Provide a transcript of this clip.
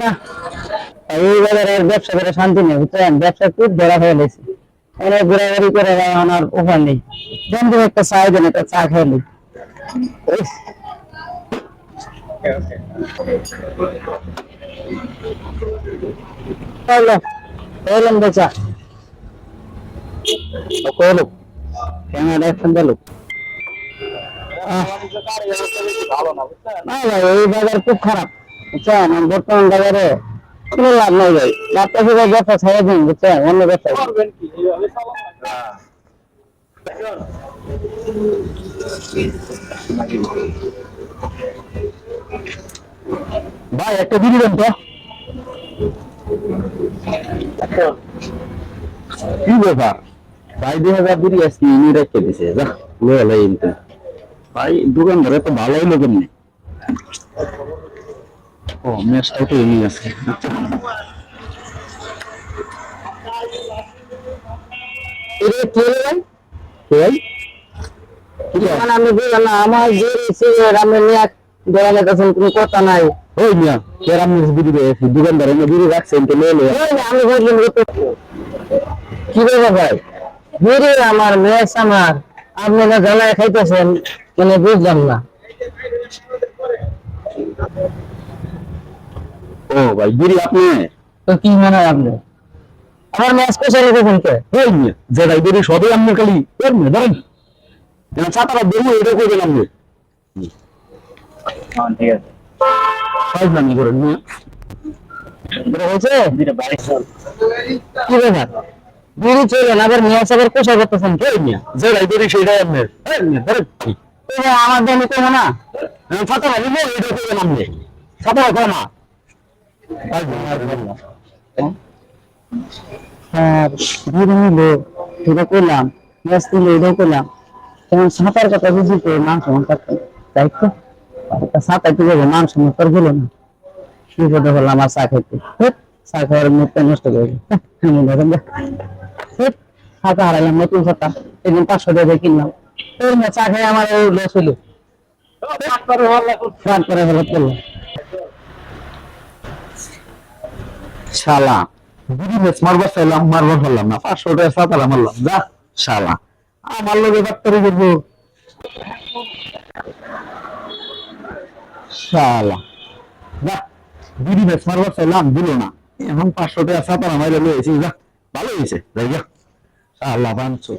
না এই আর ব্যবসা শান্তি নেই বুঝছেন? ব্যবসা খুব ধরা হয়ে গেছে অনেক ঘোরাঘুরি করে আমার উপায় নেই। তো একটা চা দেন একটা চা খেয়ে নিই ইস, হলো বেচা কইলো কেন দেখছেন ভাই এই বাজার খুব খারাপ বুঝছেন বর্তমান বাজারে কোনো লাভ নাই ভাই লাভটা শুধু ব্যবসা ছেড়ে দিন বুঝছেন অন্য ব্যবসা ভাই একটা বিড়ি দেন তো কি ব্যাপার? ভাই, দুই হাজার বিড়ি আজকে ইনি রেখে দিছে, যা লো হলো কিন্তু ভাই, দোকানদারে তো ভালোই লোকের নেই ও মেসটাও তো এমনি আছে? এটা কি হলো আমি বললাম না, আমার যে সিগারেট আমি নিয়ে দোকানের কাছে কোনো কথা নাই। ওই মিয়া কেরাম মিস বিড়ি রয়েছে দোকানদার এনে বিড়ি রাখছেন তো আমি বললাম কি বলব ভাই? বিড়ি আমার মেস আমার। আপনি না জ্বালায় খাইতেছেন মানে বুঝলাম না। ও ভাই বিড়ি আপনি? তো কি মনে হয় আপনি আমার ম্যাচ পেশা রেখেছেন কে? ওই মিয়া যেটাই বিড়ি সবই আপনি খালি। ওর মিয়া এবার ছাতাটা এটা করে দিলাম রে। ফাইভ নামি করেন মিয়া এটা হয়েছে? কি ব্যাপার? বিড়ি চলেন আবার ম্যাচ আবার পেশা করতেছেন? কে ওই মিয়া? যেটাই বিড়ি সেটাই আপনার ওই মিয়া ধরেন কি এই যে আমার দামি কমে না। ছাতা দিব এটা করে দিলাম রে ছাতা রাখো না। আর বিড়ি নিলো এটা করলাম ম্যাচ নিলো এটাও করলাম তখন সাঁতার কথা বুঝি সমান থাকতো তাই তো? সাঁতার তো যাব নাম সমান তোর গেলো না। বিপদে হলো আমার চা খাইতে। মুখটা নষ্ট করে খাতা হারাইলাম, নতুন এদিন পাঁচশো টাকা কিনলাম। চা খাই, আমার লস হলো ফ্রান করে হলো করল শালা বিড়ি মেস মারবার চাইলাম মারবার না। পাঁচশো টাকা সাতালা মারলাম যা, শালা। আমার লোকে ডাক্তারি করব। শালা যা বিড়ি মেস মারবার চাইলাম দিল না। এখন পাঁচশো টাকা সাতালা মাইলে লয়েছি যা ভালো হয়েছে, যাই যা শালা বাঞ্চো